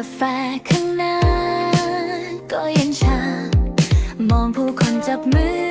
าแฟข้างหน้า ก็เย็นชามองผู้คนจับมือ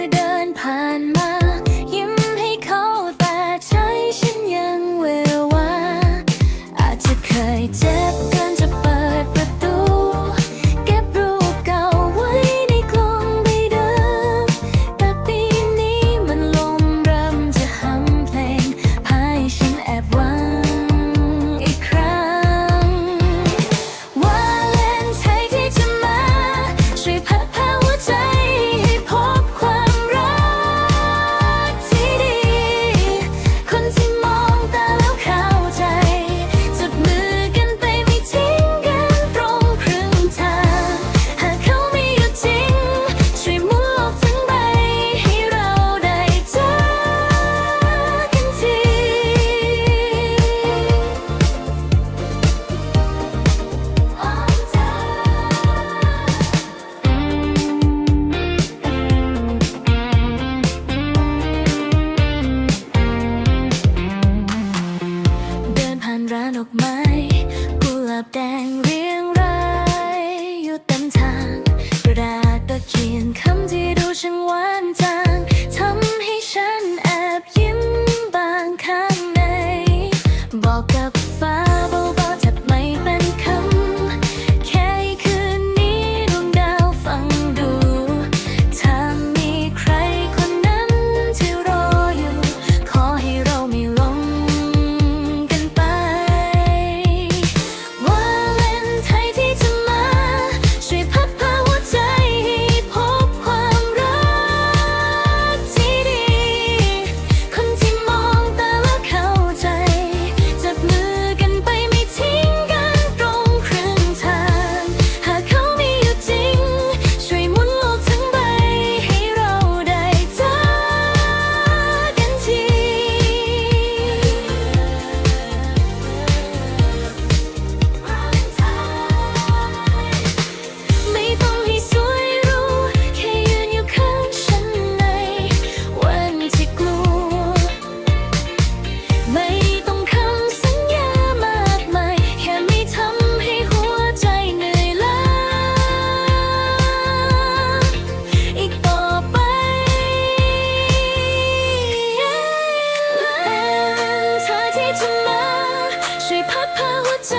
พัดพาหัวใจ